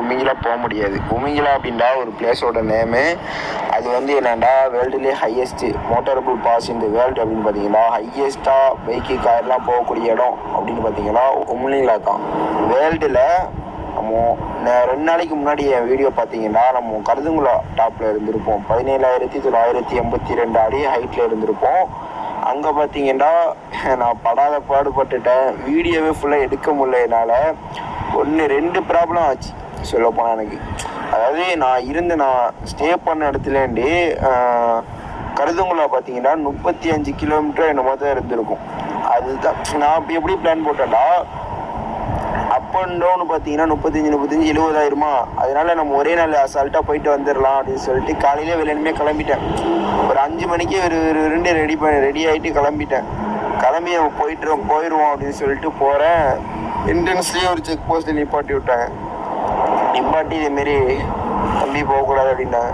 உமிங்கிலா போக முடியாது. உமிங்கிலா அப்படின்டா ஒரு பிளேஸோட நேமு அது வந்து என்னடா வேர்ல்டுலேயே ஹையஸ்ட்டு மோட்டரபிள் பாஸ் இந்த வேர்ல்டு அப்படின்னு பார்த்தீங்கன்னா ஹையஸ்ட்டாக பைக்கு கார்லாம் போகக்கூடிய இடம் அப்படின்னு பார்த்தீங்கன்னா உமிங்கிலா தான். வேர்ல்டில் நம்ம ரெண்டு நாளைக்கு முன்னாடி என் வீடியோ பார்த்தீங்கன்னா நம்ம கருதுங்குளா டாப்பில் இருந்திருப்போம். பதினேழாயிரத்தி தொள்ளாயிரத்தி எண்பத்தி ரெண்டு அடி ஹைட்டில் இருந்திருப்போம். அங்கே பார்த்தீங்கன்னா நான் படாத பாடுபட்டுட்டேன். வீடியோவே ஃபுல்லாக எடுக்க முடியல என்னால் ஒன்று ரெண்டு ப்ராப்ளம் ஆச்சு. சொல்ல போனால் எனக்கு. அதாவது நான் இருந்து நான் ஸ்டே பண்ண இடத்துலேருந்து கருதுங்குளா பார்த்தீங்கன்னா முப்பத்தி அஞ்சு கிலோமீட்டர் என்னமோ தான் இருந்திருக்கும். அதுதான் நான் இப்போ எப்படி பிளான் போட்டேன்டா அப் அண்ட் டவுன் பார்த்தீங்கன்னா முப்பத்தஞ்சு முப்பத்தஞ்சு எழுபதாயிரமா? அதனால நம்ம ஒரே நாள் அசால்ட்டாக போயிட்டு வந்துடலாம் அப்படின்னு சொல்லிட்டு காலையிலே வெள்ளனுமே கிளம்பிட்டேன். ஒரு அஞ்சு மணிக்கே ஒரு ரெண்டு ரெடி பண்ண ரெடி ஆகிட்டு கிளம்பிட்டேன். கிளம்பி நம்ம போயிட்டு போயிடுவோம் அப்படின்னு சொல்லிட்டு போகிறேன் என்ட்ரன்ஸ்லேயே ஒரு செக் போஸ்ட்டு நிப்பாட்டி விட்டாங்க. நிப்பாட்டி இதேமாரி தம்பி போகக்கூடாது அப்படின்னாங்க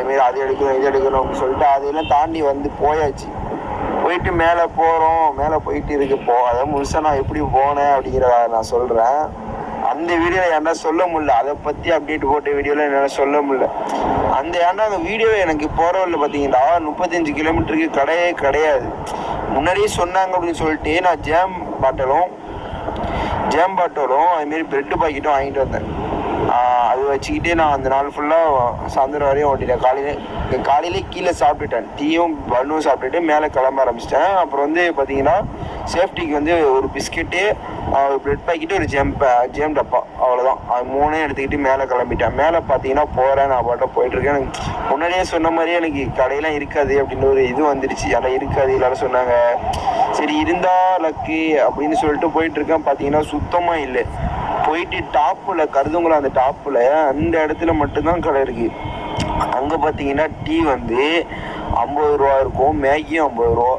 இதுமாரி அது எடுக்கணும் இது எடுக்கணும் அப்படின்னு சொல்லிட்டு அதையெல்லாம் தாண்டி வந்து போயாச்சு. போயிட்டு மேலே போகிறோம் மேலே போயிட்டு இருக்கு போ அதை முழுசாக நான் எப்படி போனேன் அப்படிங்கிறத நான் சொல்கிறேன் அந்த வீடியோவில் என்னால் சொல்ல முடியல. அதை பற்றி அப்டேட் போட்ட வீடியோவில் என்னால் சொல்ல முடியல. அந்த ஏன்னா அந்த வீடியோ எனக்கு போகிறவரில் பார்த்தீங்கன்னா முப்பத்தஞ்சு கிலோமீட்டருக்கு கடையே கிடையாது. முன்னாடியே சொன்னாங்க அப்படின்னு சொல்லிட்டு நான் ஜேம் பாட்டலும் ஜேம் பாட்டலும் அதுமாரி பிரெட்டு பாக்கெட்டும் வாங்கிட்டு வந்தேன். வச்சுக்கிட்டே நான் அந்த நாள் ஃபுல்லாக சாயந்தரம் வரையும் ஓட்டிட்டேன். காலையில காலையிலே கீழே சாப்பிட்டுட்டேன். டீயும் பன்னும் சாப்பிட்டுட்டு மேலே கிளம்ப ஆரம்பிச்சிட்டேன். அப்புறம் வந்து பார்த்தீங்கன்னா சேஃப்டிக்கு வந்து ஒரு பிஸ்கெட்டு ஒரு பிரெட் பாக்கெட்டு ஒரு ஜெம் ஜெம் டப்பா. அவ்வளோதான் அது மூணையும் எடுத்துக்கிட்டு மேலே கிளம்பிட்டேன். மேலே பார்த்தீங்கன்னா போகிறேன் நான் பாட்டை போயிட்டுருக்கேன் எனக்கு முன்னாடியே சொன்ன மாதிரியே எனக்கு கடையெல்லாம் இருக்காது அப்படின்னு ஒரு இது வந்துருச்சு. எல்லாம் இருக்காது எல்லாரும் சொன்னாங்க. சரி இருந்தா லக்கு அப்படின்னு சொல்லிட்டு போயிட்டு இருக்கேன். பார்த்தீங்கன்னா சுத்தமாக இல்லை. போயிட்டு டாப்பில் கருதுங்களா அந்த டாப்பில் அந்த இடத்துல மட்டும்தான் கடை இருக்கு. அங்கே பார்த்தீங்கன்னா டீ வந்து ஐம்பது ரூபா இருக்கும் மேகியும் ஐம்பது ரூபா.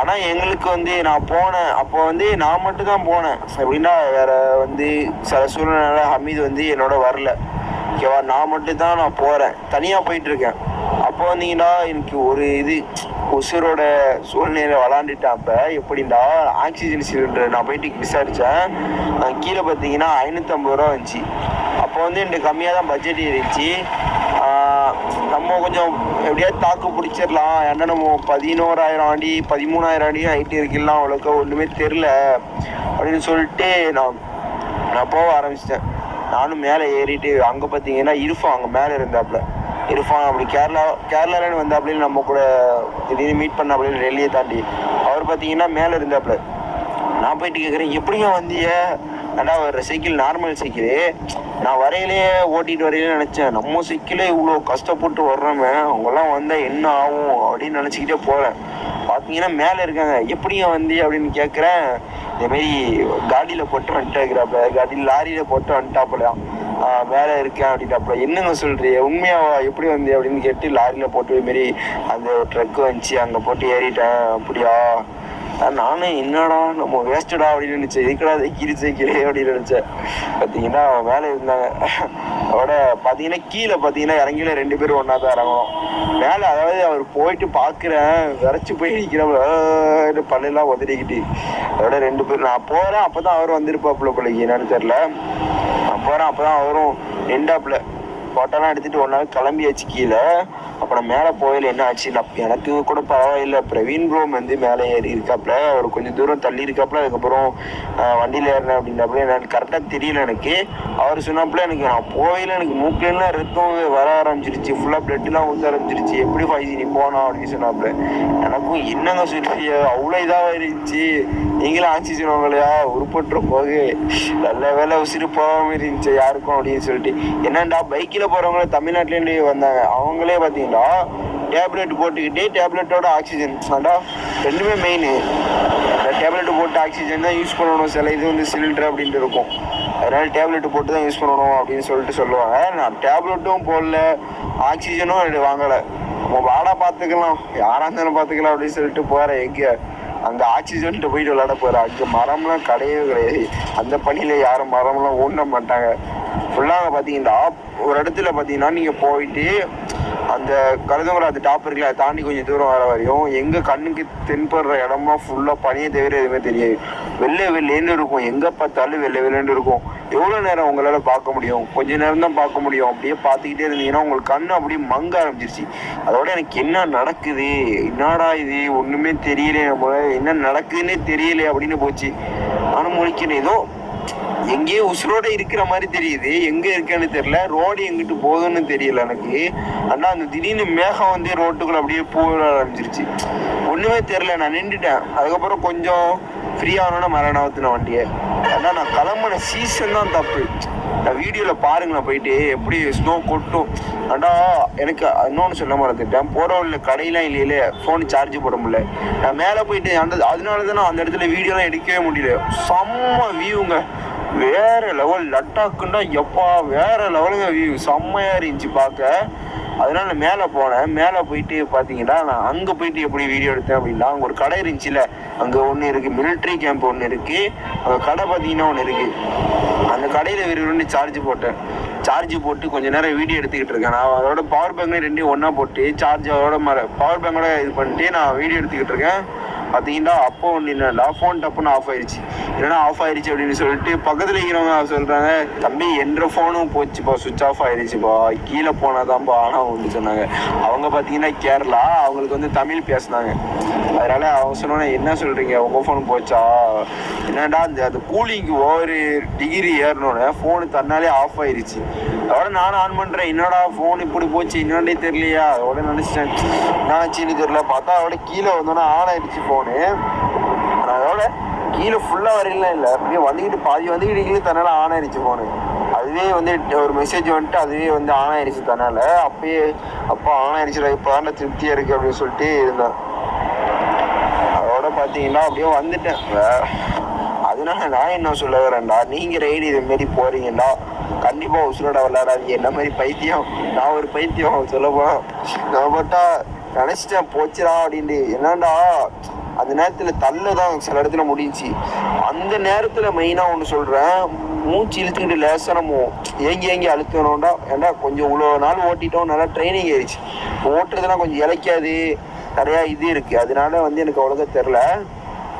ஆனால் எங்களுக்கு வந்து நான் போனேன். அப்போ வந்து நான் மட்டும் தான் போனேன். எப்படின்னா வேற வந்து சில சூழ்நிலை ஹமீது வந்து என்னோட வரல. ஓகேவா? நான் மட்டும் தான் நான் போகிறேன் தனியாக போயிட்டு இருக்கேன். அப்போ வந்தீங்கன்னா எனக்கு ஒரு இது உசுரோட சூழ்நிலை விளாண்டுட்டேன் அப்போ ஆக்சிஜன் சிலிண்டர் நான் போயிட்டு விசாரித்தேன் கீழே பார்த்தீங்கன்னா ஐநூற்றம்பது ரூபா வந்துச்சு அப்போ வந்து எனக்கு கம்மியாக தான் பட்ஜெட் இருந்துச்சு. நம்ம கொஞ்சம் எப்படியாவது தாக்கு பிடிச்சிடலாம். ஏன்னா நம்ம பதினோராயிரம் ஆண்டி பதிமூணாயிரம் ஆண்டியும் ஹைட்டு இருக்கலாம். அவ்வளோக்கா ஒன்றுமே தெரில அப்படின்னு சொல்லிட்டு நான் நான் போக ஆரம்பிச்சிட்டேன். நானும் மேலே ஏறிட்டு அங்கே பார்த்தீங்கன்னா இருஃபான் அங்கே மேலே இருந்தாப்புல. இருஃபான் அப்படி. கேரளா கேரளாலன்னு வந்தாப்புல நம்ம கூட திடீர்னு மீட் பண்ணாப்புல டெல்லியை தாண்டி. அவர் பார்த்தீங்கன்னா மேலே இருந்தாப்புல நான் போயிட்டு கேட்குறேன் எப்படியும் வந்திய ஏன்டா ஒரு சைக்கிள் நார்மல் சைக்கிள். நான் வரையிலேயே ஓட்டிட்டு வரையிலே நினச்சேன். நம்ம சைக்கிளே இவ்வளோ கஷ்டப்பட்டு வர்றோமே அவங்கெல்லாம் வந்தால் என்ன ஆகும்? அப்படின்னு நினச்சிக்கிட்டே போகிறேன் பார்த்தீங்கன்னா மேலே இருக்காங்க. எப்படியும் வந்தி அப்படின்னு கேட்குறேன் இதேமாரி காடியில் போட்டு வந்துட்டாப்புல காடியில் லாரியில் போட்டு வந்துட்டாப்புலையாம் வேலை இருக்கேன் அப்படின்ட்டாப்புல. என்னங்க சொல்றிய உண்மையாவா? எப்படி வந்தி? அப்படின்னு கேட்டு லாரியில் போட்டு மாரி அந்த ட்ரக்கு வந்துச்சு. அங்கே போட்டு ஏறிட்டேன். அப்படியா? நானும் என்னடா? நம்ம வேஸ்டடா அப்படின்னு நினைச்சேன். இதுக்கடா தைக்கிரி சைக்கிளே அப்படின்னு நினைச்சேன். பார்த்தீங்கன்னா வேலை இருந்தாங்க. அதோட பார்த்தீங்கன்னா கீழே பார்த்தீங்கன்னா இறங்கில ரெண்டு பேரும் ஒன்றா தான் இறங்கணும் மேலே அதாவது அவர் போயிட்டு பார்க்குறேன் விரைச்சி போய் நிற்கிறவங்க பல்லெல்லாம் உதறிக்கிட்டு. அதோட ரெண்டு பேர் நான் போகிறேன் அப்போ தான் அவர் வந்திருப்பாப்புல பிள்ளைக்கு என்னன்னு தெரில போகிறேன் அப்போ தான் அவரும் எண்டாப்பில் ஃபோட்டோலாம் எடுத்துட்டு ஒன்றா கிளம்பியாச்சு கீழே. அப்புறம் மேலே போயில என்ன ஆச்சு? நான் எனக்கு கூட பரவாயில்ல. பிரவீன் ப்ரோ வந்து மேலே ஏறி இருக்காப்புல அவர் கொஞ்சம் தூரம் தள்ளி இருக்காப்புல அதுக்கப்புறம் வண்டியில் ஏறினேன் அப்படின்றப்பல எனக்கு கரெக்டாக தெரியல எனக்கு. அவர் சொன்னாப்புல எனக்கு நான் போயில எனக்கு மூக்கிலாம் ரத்தம் வர ஆரம்பிச்சிருச்சு. ஃபுல்லாக பிளட்லாம் ஊற்ற ஆரம்பிச்சிருச்சு. எப்படி ஃபைஜி நீ போனா அப்படின்னு சொன்னாப்புல எனக்கும் என்னங்க சொல்லி அவ்வளோ இதாக இருந்துச்சு. நீங்களும் ஆக்சிஜன் வாங்கலையா? உருப்பட்டுற போக. நல்ல வேலை உசிறு போகாமல் இருந்துச்சு யாருக்கும் அப்படின்னு சொல்லிட்டு. என்னண்டா பைக்கில் போகிறவங்கள தமிழ்நாட்டிலேருந்து வந்தாங்க. அவங்களே பார்த்தீங்கன்னா டேப்லெட் போட்டுக்கிட்டே டேப்லெட்டோட ஆக்சிஜன் ஆண்டா ரெண்டுமே மெயின் டேப்லெட் போட்டு ஆக்சிஜன் தான் யூஸ் பண்ணணும் சில இது வந்து சிலிண்டர் அப்படின்ட்டு இருக்கும். அதனால் டேப்லெட் போட்டு தான் யூஸ் பண்ணணும் அப்படின்னு சொல்லிட்டு சொல்லுவாங்க. நான் டேப்லெட்டும் போடல ஆக்சிஜனும் வாங்கலை. நம்ம வாடா பார்த்துக்கலாம் யாராக இருந்தாலும் பார்த்துக்கலாம் அப்படின்னு சொல்லிட்டு போகிறேன் எங்கே? அங்கே ஆக்சிஜன்ட்டு போயிட்டு விளாட போகிறேன் அங்கே மரம்லாம் கிடையவே கிடையாது. அந்த பணியில் யாரும் மரம்லாம் ஊன மாட்டாங்க. ஃபுல்லாக பார்த்தீங்கன்னா ஒரு இடத்துல பார்த்தீங்கன்னா நீங்கள் போயிட்டு அந்த கழுதமலை அந்த டாப் இருக்குல்ல அதை தாண்டி கொஞ்சம் தூரம் வர வரையும் எங்கள் கண்ணுக்கு தென்படுற இடமா ஃபுல்லாக பனியை தவிர எதுவுமே தெரியாது. வெள்ளை வெள்ளேன்னு இருக்கும். எங்கே பார்த்தாலும் வெள்ளை வெள்ளேன்னு இருக்கும். எவ்வளோ நேரம் உங்களால் பார்க்க முடியும்? கொஞ்ச நேரம் தான் பார்க்க முடியும். அப்படியே பார்த்துக்கிட்டே இருந்தீங்கன்னா உங்களுக்கு கண் அப்படியே மங்க ஆரம்பிச்சிருச்சு. அதோட எனக்கு என்ன நடக்குது? என்னடா இது? ஒன்றுமே தெரியல நம்ம என்ன நடக்குதுன்னே தெரியல அப்படின்னு போச்சு. நானும் முழிக்கிறேன். ஏதோ எங்கேயோ உசுரோட இருக்கிற மாதிரி தெரியுது. எங்க இருக்கேன்னு தெரியல. ரோடு எங்கிட்டு போகுதுன்னு தெரியல எனக்கு. ஆனா அந்த திடீர்னு மேகம் வந்து ரோட்டுக்குள்ள அப்படியே போக ஆரம்பிச்சிருச்சு. ஒண்ணுமே தெரியல. நான் நின்றுட்டேன். அதுக்கப்புறம் கொஞ்சம் ஃப்ரீ ஆகணும்னா மரண வண்டியை. ஆனா நான் கிளம்புன சீசன் தான் தப்பு. வீடியோல பாருங்களேன் போயிட்டு எப்படி ஸ்னோ கொட்டும். ஆனா எனக்கு இன்னொன்று சொல்ல மறந்துட்டேன். போகிற வழியில் கடையெல்லாம் இல்லையில ஃபோன் சார்ஜ் போட முடியல. நான் மேலே போயிட்டு அந்த அதனால தான் நான் அந்த இடத்துல வீடியோலாம் எடுக்கவே முடியல. செம்ம வியூங்க வேற லெவல் லட்டாக்குன்னா எப்பா வேற லெவலுங்க வியூ செம்மையா இருந்துச்சு பார்க்க. அதனால நான் மேலே போனேன். மேலே போயிட்டு பார்த்தீங்கன்னா நான் அங்கே போயிட்டு எப்படி வீடியோ எடுத்தேன் அப்படின்னா அங்கே ஒரு கடை இருந்துச்சுல. அங்கே ஒன்று இருக்குது மிலிட்ரி கேம்ப் ஒன்று இருக்குது அங்கே கடை பார்த்தீங்கன்னா ஒன்று இருக்குது அந்த கடையில் விரும்பி சார்ஜ் போட்டேன். சார்ஜ் போட்டு கொஞ்ச நேரம் வீடியோ எடுத்துக்கிட்டு இருக்கேன். நான் அதோட பவர் பேங்க்லேயும் ரெண்டையும் ஒன்றா போட்டு சார்ஜ் அதோட மர பவர் பேங்கோட இது பண்ணிட்டு நான் வீடியோ எடுத்துக்கிட்டு இருக்கேன். பார்த்தீங்கன்னா அப்போ ஒன்று என்னடா ஃபோன் டப்புன்னு ஆஃப் ஆயிடுச்சு இல்லைன்னா ஆஃப் ஆயிடுச்சு அப்படின்னு சொல்லிட்டு பக்கத்தில் இருக்கிறவங்க சொல்கிறாங்க தம்பி என்ற ஃபோனும் போச்சுப்பா சுவிச் ஆஃப் ஆயிடுச்சுப்பா கீழே போனாதான்ப்பா ஆனால் வந்து சொன்னாங்க. அவங்க பார்த்தீங்கன்னா கேரளா அவங்களுக்கு வந்து தமிழ் பேசுனாங்க. அதனால அவங்க சொன்னோன்னே என்ன சொல்கிறீங்க உங்கள் ஃபோன் போச்சா? என்னடா அந்த அது கூலிங்கு ஒவ்வொரு டிகிரி ஏறினோடனே ஃபோனு தன்னாலே ஆஃப் ஆயிடுச்சு அதோட நானும் ஆன் பண்ணுறேன் என்னடா ஃபோன் இப்படி போச்சு? என்னடே தெரியலையா? அதோட நினச்சிட்டேன். என்ன ஆச்சுன்னு தெரியல. பார்த்தா அதோட கீழே வந்தோன்னே ஆன் ஆயிடுச்சு ஃபோன் அதோட கீழே ஃபுல்லாக வரையிலாம் இல்லை. அப்படியே வந்துக்கிட்டு பாதி வந்துக்கிட்டு கீழே தன்னால் ஆன் ஆயிடுச்சு ஃபோனு அதுவே வந்து ஒரு மெசேஜ் வந்துட்டு அதுவே வந்து ஆன் ஆயிடுச்சு தன்னால. அப்பயே அப்பா ஆன் ஆயிடுச்சுடா இப்போ தான் திருப்தியாக இருக்குது அப்படின்னு சொல்லிட்டு இருந்தேன். அதோட பார்த்தீங்கன்னா அப்படியே வந்துட்டேன். அதனால நான் என்ன சொல்ல வரேன்டா நீங்கள் ரைடு இது மாரி போறீங்கடா. கண்டிப்பாக உசுரோட விளையாடாதீங்க. என்ன மாதிரி பைத்தியம்? நான் ஒரு பைத்தியம் சொல்ல நான் பட்டா நினச்சிட்டேன் போச்சுடா அப்படின்ட்டு. என்னடா? அந்த நேரத்தில் தள்ள தான் சில இடத்துல முடிஞ்சுச்சு. அந்த நேரத்தில் மெயினாக ஒன்று சொல்கிறேன் மூச்சு இழுத்துக்கிட்டு லேசாக நம்ம ஏங்கி ஏங்கி அழுத்தணும்டா. ஏண்டா கொஞ்சம் இவ்வளோ நாள் ஓட்டிட்டோம் நல்லா ட்ரைனிங் ஆயிடுச்சு ஓட்டுறதுலாம் கொஞ்சம் இழைக்காது. நிறையா இது இருக்குது அதனால வந்து எனக்கு அவ்வளோக்கா தெரில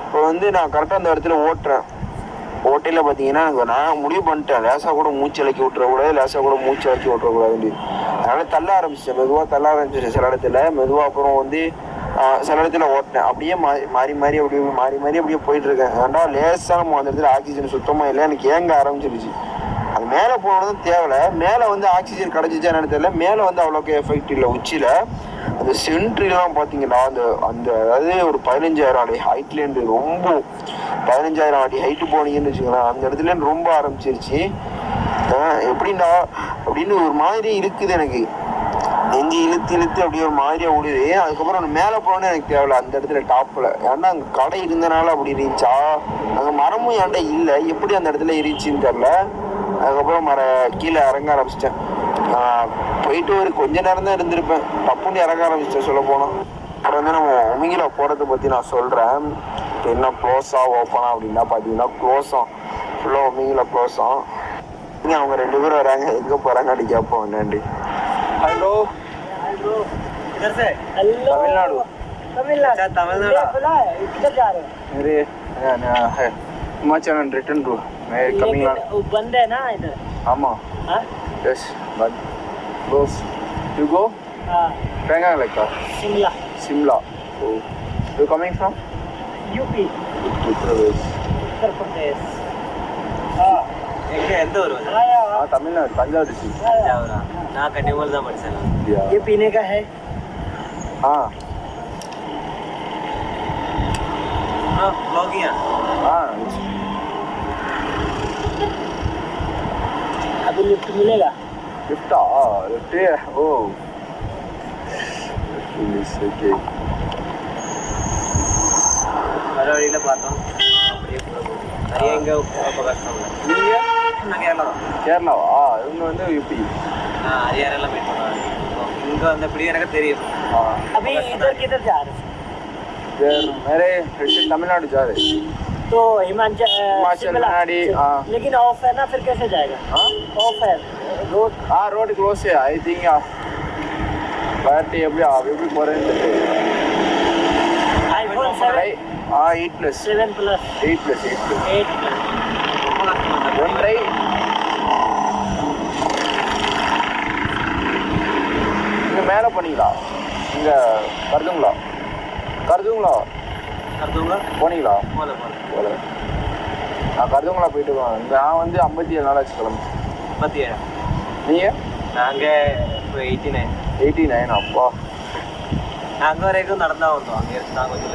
இப்போ வந்து நான் கரெக்டாக அந்த இடத்துல ஓட்டுறேன். ஓட்டையில் பார்த்தீங்கன்னா நான் முடிவு பண்ணிட்டேன். லேசாக கூட மூச்சு இலக்கி விட்டுறக்கூடாது லேசாக கூட மூச்சு இலக்கி விட்டுறக்கூடாது அதனால தள்ள ஆரம்பிச்சிட்டேன். மெதுவாக தள்ள ஆரம்பிச்சிட்டேன் சில இடத்துல. மெதுவாக அப்புறம் வந்து சில இடத்துல ஓட்டினேன். அப்படியே மாறி மாறி மாறி அப்படியே மாறி மாறி அப்படியே போயிட்டு இருக்கேன் ஏன்டா லேசாக நம்ம அந்த இடத்துல ஆக்சிஜன் சுத்தமாக இல்லை? எனக்கு ஏங்க ஆரம்பிச்சிருச்சு. அது மேலே போனதும் தேவையில்ல மேலே வந்து ஆக்சிஜன் கிடச்சிச்சா என்னன்னு தெரியல. மேலே வந்து அவ்வளோக்கு எஃபெக்ட் இல்லை. உச்சியில் அந்த சென்ட்ரிலாம் பார்த்தீங்கன்னா அந்த அந்த அதாவது ஒரு பதினஞ்சாயிரம் அடி ஹைட்லேருந்து ரொம்ப பதினஞ்சாயிரம் அடி ஹைட்டு போனீங்கன்னு வச்சுக்கோங்களேன் அந்த இடத்துல ரொம்ப ஆரம்பிச்சிருச்சு. எப்படின்னா அப்படின்னு ஒரு மாதிரி இருக்குது எனக்கு. நெஞ்சு இழுத்து இழுத்து அப்படியே ஒரு மாதிரியா ஓடுது. அதுக்கப்புறம் நான் மேலே போனோன்னு எனக்கு தேவையில்ல. அந்த இடத்துல டாப்பில் ஏன்னா அங்கே கடை இருந்தனால அப்படி இருந்துச்சா? அங்கே மரமும் ஏன்டா இல்லை. எப்படி அந்த இடத்துல இருந்துச்சுன்னு தெரில அதுக்கப்புறம் மர கீழே இறங்க ஆரம்பிச்சிட்டேன். போயிட்டு ஒரு கொஞ்ச நேரம் தான் இருந்திருப்பேன். டப்புன்னு இறங்க ஆரம்பிச்சிட்டேன் சொல்ல போனோம் அப்புறம் வந்து நம்ம உமிங்கில போகிறத பற்றி நான் சொல்கிறேன் இப்போ என்ன க்ளோஸாக ஓப்பனாக அப்படின்னா பார்த்தீங்கன்னா க்ளோஸாக ஃபுல்லாக உமிங்கில க்ளோஸாக இங்கே அவங்க ரெண்டு பேரும் வராங்க. எங்கே போகிறாங்க அப்படி கேட்போம் என்னண்டி ஹலோ इधर से हेलो तमिलनाडु। तमिलनाडु अच्छा, तमिलनाडु। ये खुला है किधर जा रहे हैं मेरे है हिमाचल एंड रिटर्न टू मैं कमिंग लेकिन वो बंद है ना इधर आमा हाँ yes but close you go हाँ Penang like that Shimla Simla oh you coming from UP Uttar Pradesh Uttar Pradesh हाँ எங்க எந்த ஊர் வந்து आया ah Tamil Nadu Tanjavur district आया தஞ்சாவூரா நான் கன்னியாகுமரி தான் படிச்சேன் yeah ये पीने का है ah हाँ ब्लॉगिंग ah अभी लिफ्ट मिलेगा lift ah lift yeah oh Yes, okay வர வழியில பார்த்தோம் அப்படியே கூட போகுது நிறைய எங்க ரொம்ப கஷ்டம் இல்லை நீங்க நான் கேரளா தான் கேரளாவா இவங்க வந்து யூபி நான் ஹரியாரெல்லாம் மீட் பண்ணுவேன் இங்க வந்து எப்படி எனக்கு தெரியும் ah अभी इधर किधर जा रहे हैं There, मेरे रिलेटिव तमिलनाडु जा रहे तो हिमाचल अ, हिमाचल, शिमला मनाली, शि- हाँ। लेकिन ऑफ है ना फिर कैसे जाएगा हाँ ऑफ है रोड हाँ रोड क्लोज है आई थिंक தேர்ட்டி எப்படி அது எப்படி போகிறேன்னு தெரியல iPhone seven ah eight plus seven plus eight plus eight plus eight plus ரொம்ப கஷ்டமா இருக்கு. ஒன்றை மேலே பண்ணீங்களா இங்கே கருதுங்களா? கருதுங்களா? அடுத்தவங்க போனீங்களா? போல போல நான் கருதுங்களா போயிட்டு இருக்கோம் நான் வந்து ஐம்பத்தி ஏழு நாள் ஆச்சு கிளம்பு. முப்பத்தி ஏழு நீங்கள் நாங்கள் இப்போ எயிட்டி நைன் எயிட்டி நைன் அப்பா. அங்கே வரைக்கும் நடந்தா வந்தோம். அங்கே இருந்து நான் கொஞ்சம்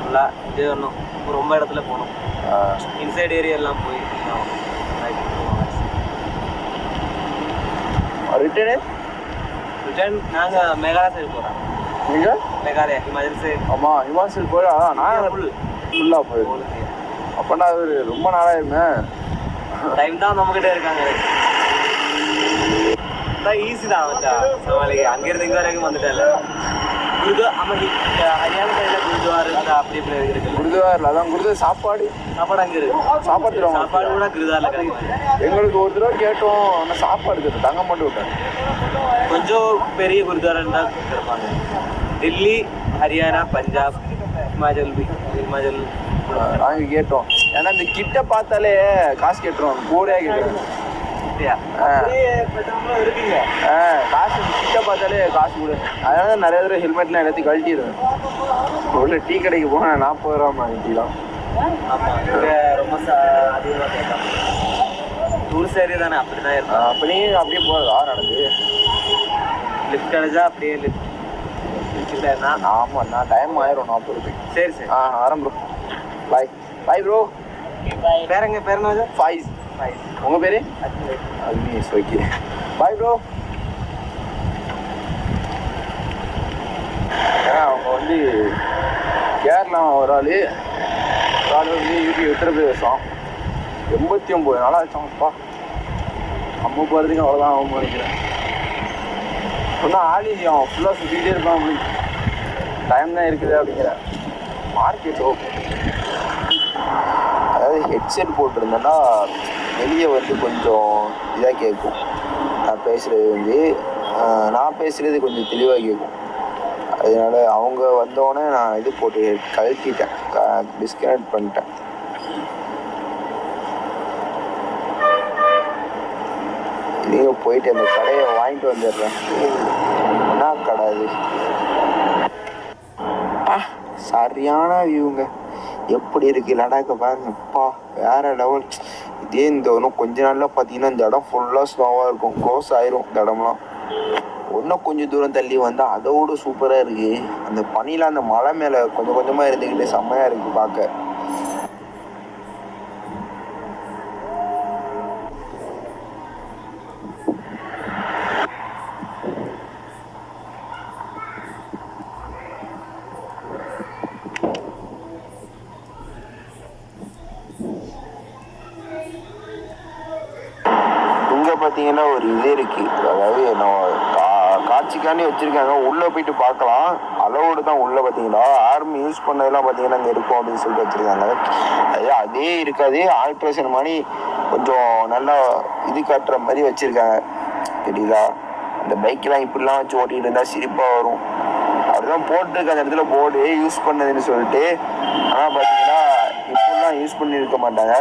ஃபுல்லாக இது ஒன்றும் ரொம்ப இடத்துல போகணும் இன்சைட் ஏரியா எல்லாம் போய் ரிட்டனு ரிட்டர்ன் நாங்கள் மேகாலயா சைடு போகிறோம் நீங்கள் மேகாலயா ஹிமாச்சல் சைடு ஆமாம் ஹிமாச்சல் போய் அதான் நான் ஃபுல் ஃபுல்லாக போயிருக்கேன் அப்போனா அது ரொம்ப நாளாயிருமே டைம் தான் நம்மகிட்ட இருக்காங்க ஈஸி தான் வச்சா சமாளிக்க அங்கிருந்து இங்க வரைக்கும் வந்துட்டேன் குருதுவா ஆமா இ- ஹரியானா சைடில் குருதுவார் அப்படி இப்படி குருதுவாரில் அதான் குருது சாப்பாடு. சாப்பாடு அங்கே இருக்கு. சாப்பாடு தருவாங்க. சாப்பாடு கூட குருதுவாரில் கிடைக்கும் எங்களுக்கு ஒரு தடவை கேட்டோம் ஆனால் சாப்பாடு தரு தங்க மட்டும் விட்டேன் கொஞ்சம் பெரிய குருத்வாரா தான் இருப்பாங்க டெல்லி ஹரியானா பஞ்சாப் ஹிமாச்சல் ஹிமாச்சல் நாங்கள் கேட்டோம். ஏன்னா இந்த கிட்ட பார்த்தாலே காசு கேட்டுருவோம் கூடையாக ஆ. காசு கிட்ட பார்த்தாலே காசு கூட. அதனால நிறைய தடவை ஹெல்மெட்லாம் எல்லாத்தையும் கழட்டிடுவேன். உள்ள டீ கடைக்கு போனால் நாற்பது ரூபா வாங்கிக்கலாம் ஆமா இங்க ரொம்ப ச- அதிகமா கேட்கலாம் டூரிஸ்ட் ஏரியா தானே அப்படிதான் இருக்கும். அப்படியே அப்படியே போகிறதா நடந்து லிஃப்ட் கிடைச்சா அப்படியே லிஃப்ட் இல்லைன்னா ஆமாம் நான் டைம் ஆயிரும் நாற்பது சரி சரி. ஆ ஆரம் ப்ரோ பாய் பாய் ப்ரோ பேரங்க பேர் என்ன ஃபைஸ் உங்கள் பேர்? அக்னேஷ் ஓகே பாய் ப்ரோ ஏன்னா அவங்க வந்து கேரளா ஒரு ஆள் ஒரு ஆள் வந்து யூபி உத்தரப்பிரதேசம். எண்பத்தி ஒம்பது நாளாக ஆச்சாங்கப்பா. அம்மா போகிறதுக்கு அவ்வளோதான் ஆகும் நினைக்கிறேன் சொன்னால் ஆளி அவன் ஃபுல்லாக சுற்றிக்கிட்டே இருப்பான் அப்படி டைம் தான் இருக்குது அப்படிங்கிற. மார்க்கெட் ஓகே அதாவது ஹெட்செட் போட்டிருந்தேன்னா வெளியே வந்து கொஞ்சம் இதாக கேட்கும் நான் பேசுகிறது வந்து நான் பேசுகிறது கொஞ்சம் தெளிவாக கேட்கும் அதனால அவங்க வந்தோடனே நான் இது போட்டு கழட்டிட்டேன். டிஸ்கனெக்ட் பண்ணிட்டேன். நீங்கள் போயிட்டு அந்த கடையை வாங்கிட்டு வந்துடுறேன். என்ன கடை அது? சரியான வியூங்க எப்படி இருக்கு? லடாக்கை பாருங்கப்பா வேற லெவல் இதே இந்த இன்னும் கொஞ்ச நாள்ல பார்த்தீங்கன்னா இந்த இடம் ஃபுல்லாக ஸ்னோவாக இருக்கும். க்ளோஸ் ஆயிரும் இந்த இடம்லாம். இன்னும் கொஞ்சம் தூரம் தள்ளி வந்தால் அதோட சூப்பராக இருக்கு. அந்த பனியில் அந்த மலை மேலே கொஞ்சம் கொஞ்சமாக இருந்துக்கிட்டு செம்மையாக இருக்கு பார்க்க. பார்த்தீங்கன்னா ஒரு இது இருக்கு. அதாவது நம்ம காட்சிக்காண்டி வச்சிருக்காங்க. உள்ளே போயிட்டு பார்க்கலாம். அளவோடு தான் உள்ளே பார்த்தீங்கன்னா ஆர்மி யூஸ் பண்ணதெல்லாம் பார்த்தீங்கன்னா அங்கே இருக்கும் அப்படின்னு சொல்லிட்டு வச்சிருக்காங்க. அதே அதே இருக்காது. ஆல்ட்ரேஷன் மாதிரி கொஞ்சம் நல்லா இது காட்டுற மாதிரி வச்சிருக்காங்க. தெரியுதா? இந்த பைக்கெலாம் இப்படிலாம் வச்சு ஓட்டிகிட்டு இருந்தால் சிரிப்பாக வரும். அப்படிதான் போட்டிருக்கு. அந்த இடத்துல போர்டு யூஸ் பண்ணதுன்னு சொல்லிட்டு. ஆனால் பார்த்தீங்கன்னா இப்படிலாம் யூஸ் பண்ணியிருக்க மாட்டாங்க.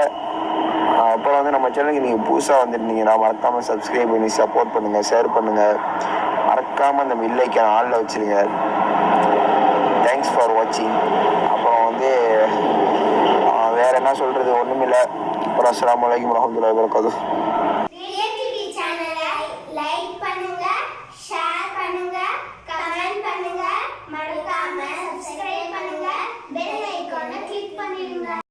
அப்புறம் நம்ம சேனலுக்கு நீங்கள் புதுசாக வந்துருந்தீங்கன்னா மறக்காமல் சப்ஸ்கிரைப் பண்ணி சப்போர்ட் பண்ணுங்கள் ஷேர் பண்ணுங்கள் மறக்காமல் அந்த மில்லைக்கு ஆளில் வச்சுருங்க. தேங்க்ஸ் ஃபார் வாட்சிங் அப்புறம் வந்து வேறு என்ன சொல்கிறது ஒன்றுமில்லை அப்புறம் அஸ்லாம் வலைக்கம் வரமத்துல வபரகாத்துஹ்.